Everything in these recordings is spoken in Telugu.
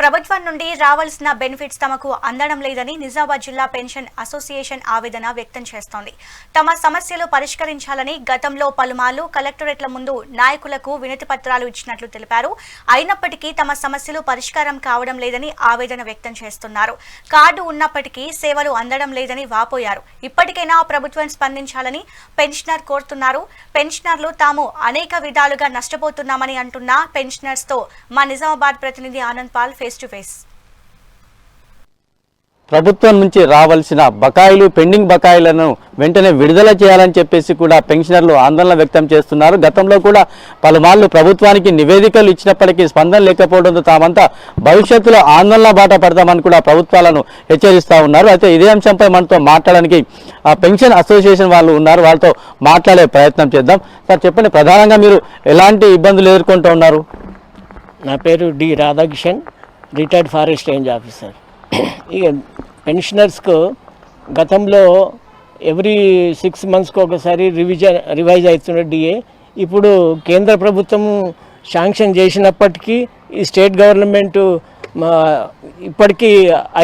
ప్రభుత్వం నుండి రావాల్సిన బెనిఫిట్స్ తమకు అందడం లేదని నిజామాబాద్ జిల్లా పెన్షన్ అసోసియేషన్ ఆవేదన వ్యక్తం చేస్తోంది. తమ సమస్యలు పరిష్కరించాలని గతంలో పలుమార్లు కలెక్టరేట్ల ముందు నాయకులకు వినతి పత్రాలు ఇచ్చినట్లు తెలిపారు. అయినప్పటికీ తమ సమస్యలు పరిష్కారం కావడం లేదని ఆవేదన వ్యక్తం చేస్తున్నారు. కార్డు ఉన్నప్పటికీ సేవలు అందడం లేదని వాపోయారు. ఇప్పటికైనా ప్రభుత్వం స్పందించాలని పెన్షనర్ కోరుతున్నారు. పెన్షనర్లు తాము అనేక విధాలుగా నష్టపోతున్నామని అంటున్న పెన్షనర్స్తో మా నిజామాబాద్ ప్రతినిధి Anand Paul face to face ప్రభుత్వం నుంచి రావాల్సిన బకాయిలు పెండింగ్ బకాయిలను వెంటనే విడుదల చేయాలని చెప్పేసి కూడా పెన్షనర్లు ఆందోళన వ్యక్తం చేస్తున్నారు. గతంలో కూడా పలుమార్లు ప్రభుత్వానికి నివేదికలు ఇచ్చినప్పటికీ స్పందన లేకపోవడంతో తామంతా భవిష్యత్తులో ఆందోళన బాట పడతామని కూడా ప్రభుత్వాలను హెచ్చరిస్తూ ఉన్నారు. అయితే ఇదే అంశంపై మనతో మాట్లాడడానికి ఆ పెన్షన్ అసోసియేషన్ వాళ్ళు ఉన్నారు. వాళ్ళతో మాట్లాడే ప్రయత్నం చేద్దాం. సార్ చెప్పండి ప్రధానంగా మీరు ఎలాంటి ఇబ్బందులు ఎదుర్కొంటూ ఉన్నారు? నా పేరు D Radhakishan. Retired forest range officer. ఇక పెన్షనర్స్కు గతంలో ఎవ్రీ సిక్స్ మంత్స్కి ఒకసారి రివిజన్ రివైజ్ అవుతున్న డిఏ. ఇప్పుడు కేంద్ర ప్రభుత్వం శాంక్షన్ చేసినప్పటికీ ఈ స్టేట్ గవర్నమెంట్ మా ఇప్పటికీ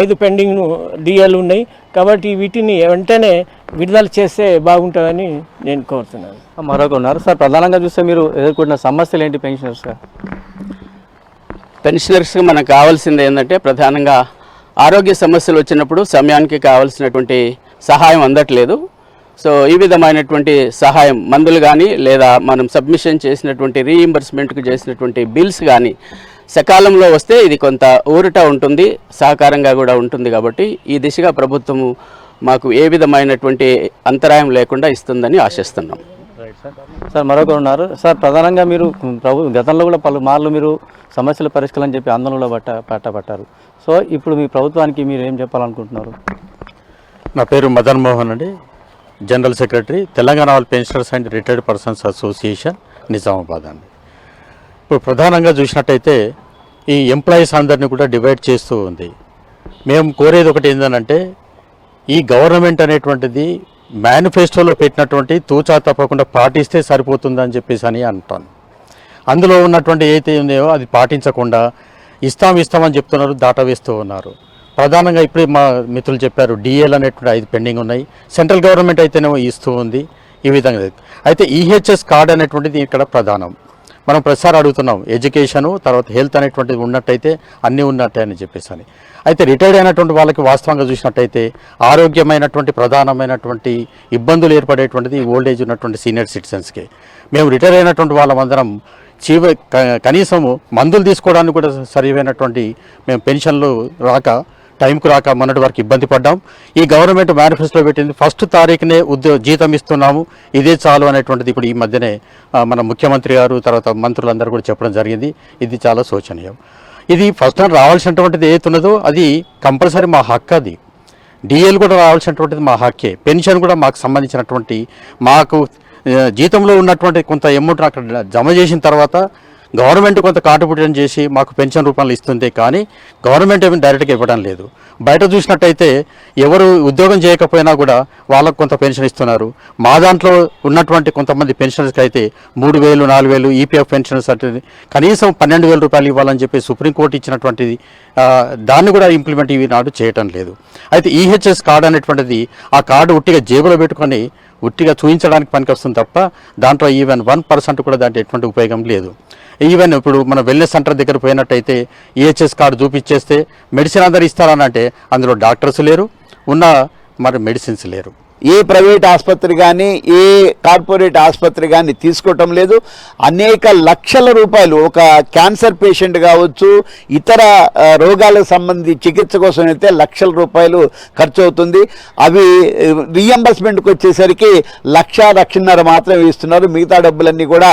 ఐదు పెండింగ్ డిఏలు ఉన్నాయి. కాబట్టి వీటిని వెంటనే విడుదల చేస్తే బాగుంటుందని నేను కోరుతున్నాను. మరొక ఉన్నారు. సార్ ప్రధానంగా చూస్తే మీరు ఎదుర్కొంటున్న సమస్యలు ఏంటి పెన్షనర్స్ పెన్షనర్స్కి మనకు కావాల్సింది ఏంటంటే ప్రధానంగా ఆరోగ్య సమస్యలు వచ్చినప్పుడు సమయానికి కావాల్సినటువంటి సహాయం అందట్లేదు. సో ఈ విధమైనటువంటి సహాయం మందులు కానీ లేదా మనం సబ్మిషన్ చేసినటువంటి రీఇంబర్స్మెంట్కి చేసినటువంటి బిల్స్ కానీ సకాలంలో వస్తే ఇది కొంత ఊరట ఉంటుంది సహకారంగా కూడా ఉంటుంది కాబట్టి ఈ దిశగా ప్రభుత్వము మాకు ఏ విధమైనటువంటి అంతరాయం లేకుండా ఇస్తుందని ఆశిస్తున్నాం. సార్. మరొకరు ఉన్నారు. సార్ ప్రధానంగా మీరు ప్రభు గతంలో కూడా పలుమార్లు మీరు సమస్యల పరిష్కారం చెప్పి ఆందోళనలో పట్ట పట్టబట్టారు సో ఇప్పుడు మీ ప్రభుత్వానికి మీరు ఏం చెప్పాలనుకుంటున్నారు? నా పేరు మదన్ మోహన్ అండి. General secretary Telangana all pensioners and retired persons association Nizamabad అండి. ఇప్పుడు ప్రధానంగా చూసినట్టయితే ఈ ఎంప్లాయీస్ అందరినీ కూడా డివైడ్ చేస్తూ ఉంది. మేము కోరేది ఒకటి ఏంటంటే ఈ గవర్నమెంట్ అనేటువంటిది మేనిఫెస్టోలో పెట్టినటువంటి తూచా తప్పకుండా పాటిస్తే సరిపోతుందని చెప్పేసి అని అంటాను. అందులో ఉన్నటువంటి ఏదైతే ఉందో అది పాటించకుండా ఇస్తాం ఇస్తామని చెప్తున్నారు దాటవేస్తూ ఉన్నారు. ప్రధానంగా ఇప్పుడే మా మిత్రులు చెప్పారు డిఎల్ అనేటువంటి ఐదు పెండింగ్ ఉన్నాయి. సెంట్రల్ గవర్నమెంట్ అయితేనేమో ఇస్తూ ఉంది ఈ విధంగా. అయితే ఈహెచ్ఎస్ కార్డ్ అనేటువంటిది ఇక్కడ ప్రధానం. మనం ప్రతిసారి అడుగుతున్నాం ఎడ్యుకేషను తర్వాత హెల్త్ అనేటువంటిది ఉన్నట్టయితే అన్నీ ఉన్నట్టే అని చెప్పేసి అని. అయితే రిటైర్డ్ అయినటువంటి వాళ్ళకి వాస్తవంగా చూసినట్టయితే ఆరోగ్యమైనటువంటి ప్రధానమైనటువంటి ఇబ్బందులు ఏర్పడేటువంటిది ఓల్డ్ ఏజ్ ఉన్నటువంటి సీనియర్ సిటిజన్స్కి. మేము రిటైర్ అయినటువంటి వాళ్ళమందరం చీవ కనీసం కనీసము మందులు తీసుకోవడానికి కూడా సరైనటువంటి మేము పెన్షన్లు రాక టైంకు రాక మొన్నటి వరకు ఇబ్బంది పడ్డాం. ఈ గవర్నమెంట్ మేనిఫెస్టోలో పెట్టింది. ఫస్ట్ తారీఖునే ఉద్యోగ జీతం ఇస్తున్నాము. ఇదే చాలు అనేటువంటిది ఇప్పుడు ఈ మధ్యనే మన ముఖ్యమంత్రి గారు తర్వాత మంత్రులందరూ కూడా చెప్పడం జరిగింది. ఇది చాలా శోచనీయం. ఇది ఫస్ట్ టైం రావాల్సినటువంటిది ఏతున్నదో అది కంపల్సరీ మా హక్కు అది. డిఎల్ కూడా రావాల్సినటువంటిది మా హక్కే. పెన్షన్ కూడా మాకు సంబంధించినటువంటి మాకు జీతంలో ఉన్నటువంటి కొంత అమౌంట్ అక్కడ జమ చేసిన తర్వాత గవర్నమెంట్ కొంత కాంట్రిబ్యూషన్ చేసి మాకు పెన్షన్ రూపంలో ఇస్తుంది కానీ గవర్నమెంట్ ఏమి డైరెక్ట్గా ఇవ్వడం లేదు. బయట చూసినట్టయితే ఎవరు ఉద్యోగం చేయకపోయినా కూడా వాళ్ళకు కొంత పెన్షన్ ఇస్తున్నారు. మా దాంట్లో ఉన్నటువంటి కొంతమంది పెన్షనర్స్కి అయితే మూడు వేలు నాలుగు వేలు ఈపీఎఫ్ పెన్షనర్స్ అంటే కనీసం పన్నెండు వేల రూపాయలు ఇవ్వాలని చెప్పి సుప్రీంకోర్టు ఇచ్చినటువంటిది దాన్ని కూడా ఇంప్లిమెంట్ ఇవి చేయటం లేదు. అయితే ఈహెచ్ఎస్ కార్డు అనేటువంటిది ఆ కార్డు ఉట్టిగా జేబులో పెట్టుకొని ఉట్టిగా చూపించడానికి పనికొస్తుంది తప్ప దాంట్లో ఈవెన్ వన్ పర్సెంట్ కూడా దాంట్లో ఎటువంటి ఉపయోగం లేదు. ఈవెన్ ఇప్పుడు మన వెల్నెస్ సెంటర్ దగ్గర పోయినట్టయితే ఈహెచ్ఎస్ కార్డు చూపించేస్తే మెడిసిన్ అందరు ఇస్తారని అంటే అందులో డాక్టర్స్ లేరు ఉన్న మరి మెడిసిన్స్ లేరు. ఏ ప్రైవేట్ ఆసుపత్రి కానీ ఏ కార్పొరేట్ ఆసుపత్రి కానీ తీసుకోవటం లేదు. అనేక లక్షల రూపాయలు ఒక క్యాన్సర్ పేషెంట్ కావచ్చు ఇతర రోగాలకు సంబంధించి చికిత్స కోసం అయితే లక్షల రూపాయలు ఖర్చు అవుతుంది అవి రీఎంబర్స్మెంట్కి వచ్చేసరికి లక్ష లక్షన్నర మాత్రమే ఇస్తున్నారు. మిగతా డబ్బులన్నీ కూడా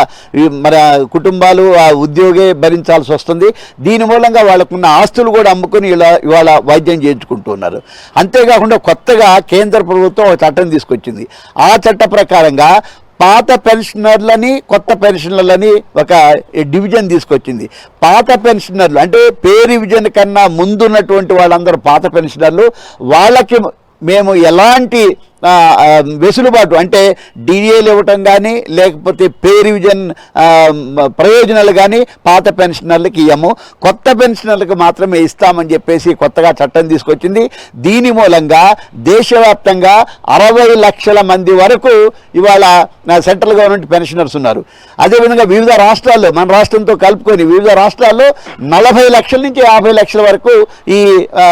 మన కుటుంబాలు ఆ ఉద్యోగే భరించాల్సి వస్తుంది. దీని మూలంగా వాళ్ళకున్న ఆస్తులు కూడా అమ్ముకుని ఇలా ఇవాళ వైద్యం చేయించుకుంటున్నారు. అంతేకాకుండా కొత్తగా కేంద్ర ప్రభుత్వం ఒక చట్టం తీసుకొచ్చింది. ఆ చట్ట ప్రకారంగా పాత పెన్షనర్లని కొత్త పెన్షనర్లని ఒక డివిజన్ తీసుకొచ్చింది. పాత పెన్షనర్లు అంటే పే రివిజన్ కన్నా ముందున్నటువంటి వాళ్ళందరూ పాత పెన్షనర్లు వాళ్ళకి మేము ఎలాంటి వెసులుబాటు అంటే డిఏలు ఇవ్వటం కానీ లేకపోతే పే రివిజన్ ప్రయోజనాలు కానీ పాత పెన్షనర్లకు ఇవ్వము కొత్త పెన్షనర్లకు మాత్రమే ఇస్తామని చెప్పేసి కొత్తగా చట్టం తీసుకొచ్చింది. దీని మూలంగా దేశవ్యాప్తంగా అరవై లక్షల మంది వరకు ఇవాళ సెంట్రల్ గవర్నమెంట్ పెన్షనర్స్ ఉన్నారు. అదేవిధంగా వివిధ రాష్ట్రాల్లో మన రాష్ట్రంతో కలుపుకొని వివిధ రాష్ట్రాల్లో నలభై లక్షల నుంచి యాభై లక్షల వరకు ఈ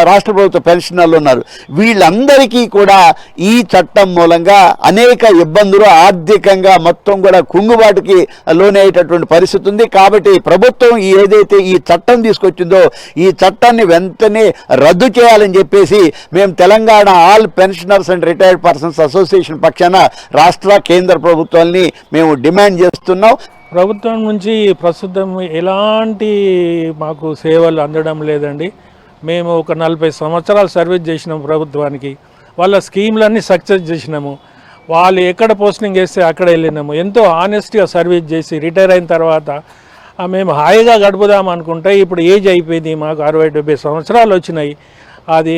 రాష్ట్ర ప్రభుత్వ పెన్షనర్లు ఉన్నారు. వీళ్ళందరికీ కూడా ఈ చట్టం చట్టం మూలంగా అనేక ఇబ్బందులు ఆర్థికంగా మొత్తం కూడా కుంగుబాటుకి లోనయ్యేటటువంటి పరిస్థితి ఉంది. కాబట్టి ప్రభుత్వం ఏదైతే ఈ చట్టం తీసుకొచ్చిందో ఈ చట్టాన్ని వెంటనే రద్దు చేయాలని చెప్పేసి మేము Telangana all pensioners and retired persons association పక్షాన రాష్ట్ర కేంద్ర ప్రభుత్వాల్ని మేము డిమాండ్ చేస్తున్నాం. ప్రభుత్వం నుంచి ప్రస్తుతం ఎలాంటి మాకు సేవలు అందడం లేదండి. మేము ఒక నలభై సంవత్సరాలు సర్వీస్ చేసినాం ప్రభుత్వానికి. వాళ్ళ స్కీమ్లన్నీ సక్సెస్ చేసినాము. వాళ్ళు ఎక్కడ పోస్టింగ్ వేస్తే అక్కడ వెళ్ళినాము. ఎంతో ఆనెస్ట్గా సర్వీస్ చేసి రిటైర్ అయిన తర్వాత మేము హాయిగా గడుపుదాం అనుకుంటే ఇప్పుడు ఏజ్ అయిపోయింది మాకు అరవై డెబ్బై సంవత్సరాలు వచ్చినాయి. అది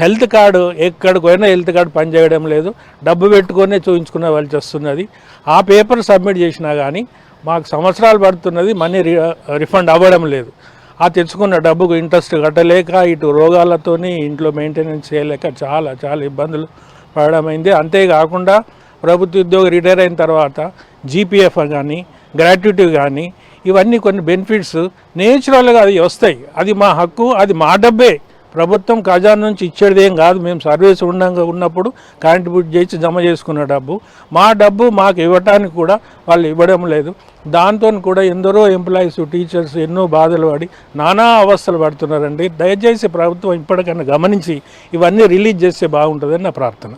హెల్త్ కార్డు ఎక్కడికి పోయినా హెల్త్ కార్డు పనిచేయడం లేదు. డబ్బు పెట్టుకొనే చూపించుకునే వాళ్ళు వస్తున్నది. ఆ పేపర్ సబ్మిట్ చేసినా కానీ మాకు సంవత్సరాలు పడుతున్నది మనీ రిఫండ్ అవ్వడం లేదు. ఆ తెచ్చుకున్న డబ్బుకు ఇంట్రెస్ట్ కట్టలేక ఇటు రోగాలతోని ఇంట్లో మెయింటెనెన్స్ చేయలేక చాలా చాలా ఇబ్బందులు పడడమైంది అంతేకాకుండా ప్రభుత్వ ఉద్యోగి రిటైర్ అయిన తర్వాత జీపీఎఫ్ కానీ గ్రాట్యుటీ కానీ ఇవన్నీ కొన్ని బెనిఫిట్స్ నేచురల్గా అది వస్తాయి. అది మా హక్కు అది మా డబ్బే. ప్రభుత్వం ఖజానా నుంచి ఇచ్చేది ఏం కాదు. మేము సర్వీస్ ఉండగా ఉన్నప్పుడు కాంట్రిబ్యూట్ చేసి జమ చేసుకున్న డబ్బు. మా డబ్బు మాకు ఇవ్వటానికి కూడా వాళ్ళు ఇవ్వడం లేదు. దాంతో కూడా ఎందరో ఎంప్లాయీస్ టీచర్స్ ఎన్నో బాధలు పడి నానా అవస్థలు పడుతున్నారండి. దయచేసి ప్రభుత్వం ఇప్పటికైనా గమనించి ఇవన్నీ రిలీజ్ చేస్తే బాగుంటుందని నా ప్రార్థన.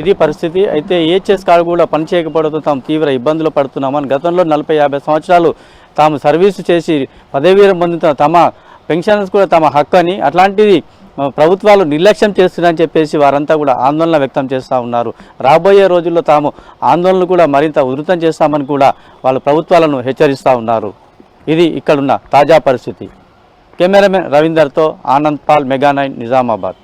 ఇది పరిస్థితి. అయితే ఏహెచ్ఎస్ కార్డు కూడా పనిచేయకపోవడంతో తాము తీవ్ర ఇబ్బందులు పడుతున్నామని గతంలో నలభై యాభై సంవత్సరాలు తాము సర్వీసు చేసి పదవీరం పొందుతున్న తమ పెన్షన్స్ కూడా తమ హక్కు అని అట్లాంటిది ప్రభుత్వాలు నిర్లక్ష్యం చేస్తున్నారని చెప్పేసి వారంతా కూడా ఆందోళన వ్యక్తం చేస్తూ ఉన్నారు. రాబోయే రోజుల్లో తాము ఆందోళనలు కూడా మరింత ఉధృతం చేస్తామని కూడా వాళ్ళు ప్రభుత్వాలను హెచ్చరిస్తూ ఉన్నారు. ఇది ఇక్కడున్న తాజా పరిస్థితి. కెమెరామెన్ రవీందర్తో ఆనంద్ పాల్ మెగా నైన్ నిజామాబాద్.